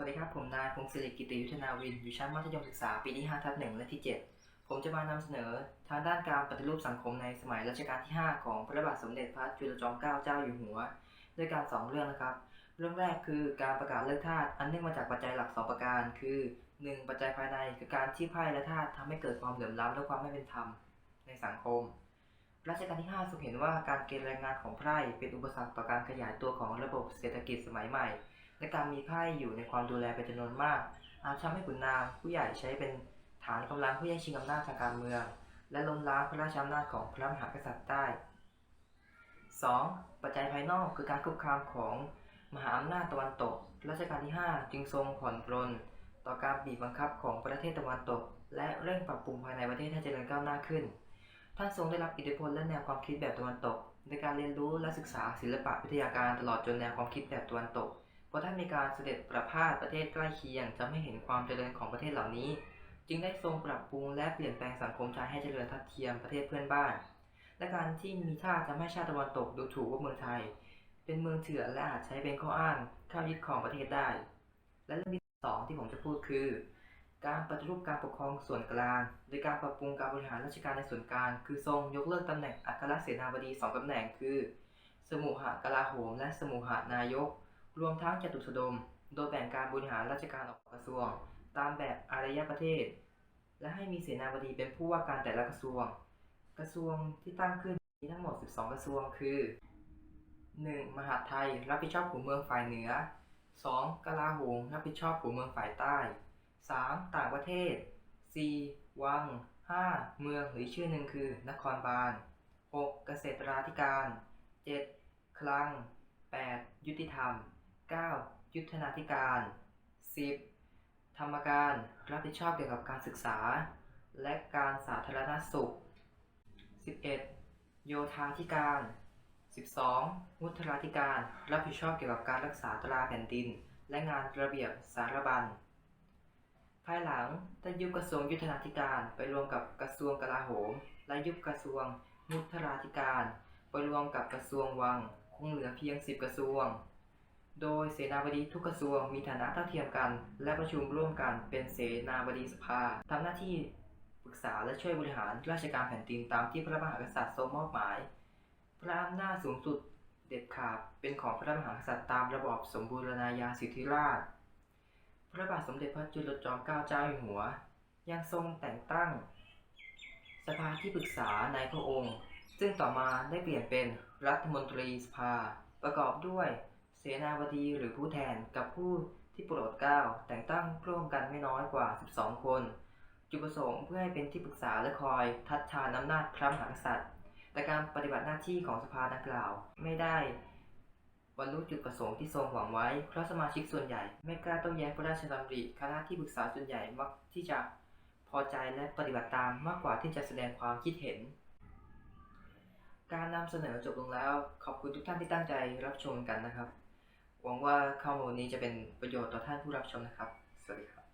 วัสดีครับ ผมนายพงศิริกิติยุทธนาวิน อยู่ชั้นมัธยมศึกษาปีที่ 5 ทับ 1 และที่ 7 ผมจะมานำเสนอทางด้านการปฏิรูปสังคมในสมัยรัชกาลที่ 5 ของพระบาทสมเด็จพระจุลจอมเกล้าเจ้าอยู่หัว ด้วยการ 2 เรื่องนะครับ เรื่องแรกคือการประกาศเลิกทาส อันเนื่องมาจากปัจจัยหลัก 2 ประการ คือ 1. ปัจจัยภายในคือการที่ไพ่และทาสทำให้เกิดความเหลื่อมล้ำและความไม่เป็นธรรมในสังคม รัชกาลที่ 5 ทรงเห็นว่าการเกณฑ์แรงงานของไพร่เป็นอุปสรรคต่อการขยายตัวของระบบเศรษฐกิจสมัยใหม่ และการมีไพ่อยู่ในความดูแลเป็นจำนวนมาก อาจทำให้ขุนนางผู้ใหญ่ใช้เป็นฐานกำลังเพื่อแย่งชิงอำนาจทางการเมือง และล้มล้างพระราชอำนาจของพระมหากษัตริย์ได้ 2. ปัจจัยภายนอกคือการคุกคามของมหาอำนาจตะวันตก รัชกาลที่ 5 จึงทรงผ่อนปรนต่อการบีบบังคับของประเทศตะวันตก และเร่งปรับปรุงภายในประเทศให้เจริญก้าวหน้าขึ้น ท่านทรงได้รับอิทธิพลและแนวความคิดแบบตะวันตก ในการเรียนรู้และศึกษาศิลปะวิทยาการตลอดจนแนวความคิดแบบตะวันตก พราะท่านมีการเสด็จประพาสประเทศใกล้เคียงจะไม่เห็นความเจริญของประเทศเหล่านี้ จึงได้ทรงปรับปรุงและเปลี่ยนแปลงสังคมไทยให้เจริญทัดเทียมประเทศเพื่อนบ้าน และการที่มีท่าจะให้ชาติตะวันตกดูถูกว่าเมืองไทย เป็นเมืองเถื่อนและอาจใช้เป็นข้ออ้างข้ายึดครองประเทศได้ และเรื่องที่สองที่ผมจะพูดคือการปฏิรูปการปกครองส่วนกลาง โดยการปรับปรุงการบริหารราชการในส่วนกลาง คือทรงยกเลิกตำแหน่งอัครเสนาบดีสองตำแหน่งคือ สมุหกลาโหม และสมุหนายก รวมทั้งจตุสดม โดยแบ่งการบริหารราชการออกกระทรวง ตามแบบอารยประเทศ และให้มีเสนาบดีเป็นผู้ว่าการแต่ละกระทรวง กระทรวงที่ตั้งขึ้นมีทั้งหมด 12 กระทรวงคือ 1. มหาดไทยรับผิดชอบหัวเมืองฝ่ายเหนือ 2. กลาโหมรับผิดชอบหัวเมืองฝ่ายใต้ 3. ต่างประเทศ 4. วัง 5. เมืองหรือชื่อหนึ่งคือ นครบาล 6. เกษตราธิการ 7. คลัง 8. ยุติธรรม 9. ยุทธนาธิการ 10. ธรรมการรับผิดชอบเกี่ยวกับการศึกษา และการสาธารณสุข 11. โยธาธิการ 12. มุทราธิการรับผิดชอบเกี่ยวกับการรักษาตราแผ่นดิน และงานระเบียบสารบัญ ภายหลังได้ยุบกระทรวงยุทธนาธิการไปรวมกับกระทรวงกลาโหม และยุบกระทรวงมุทราธิการ ไปรวมกับกระทรวงวัง คงเหลือเพียง 10 กระทรวง โดยเสนาบดีทุกกระทรวงมีฐานะเท่าเทียมกัน และประชุมร่วมกันเป็นเสนาบดีสภาทำหน้าที่ปรึกษาและช่วยบริหารราชการแผ่นดินตามที่พระมหากษัตริย์ทรงมอบหมาย พระอำนาจสูงสุดเด็ดขาดเป็นของพระมหากษัตริย์ตามระบอบสมบูรณาญาสิทธิราช พระบาทสมเด็จพระจุลจอมเกล้าเจ้าอยู่หัว ยังทรงแต่งตั้ง สภาที่ปรึกษาในพระองค์ ซึ่งต่อมาได้เปลี่ยนเป็นรัฐมนตรีสภา ประกอบด้วย นาบดีหรือผู้แทนกับผู้ที่โปรดเกล้าแต่งตั้งร่วมกันไม่น้อยกว่า 12 คน จุดประสงค์เพื่อให้เป็นที่ปรึกษาและคอยทัดทานอำนาจพระมหากษัตริย์ แต่การปฏิบัติหน้าที่ของสภาดังกล่าวไม่ได้บรรลุจุดประสงค์ที่ทรงหวังไว้ เพราะสมาชิกส่วนใหญ่ ไม่กล้าต้องแย้งพระราชดำริคณะที่ปรึกษาส่วนใหญ่มักที่จะพอใจและปฏิบัติตามมากกว่าที่จะแสดงความคิดเห็น การนำเสนอจบลงแล้ว ขอบคุณทุกท่านที่ตั้งใจรับชมกันนะครับ หวังว่าข้อมูลนี้จะเป็นประโยชน์ต่อท่านผู้รับชมนะครับ สวัสดีครับ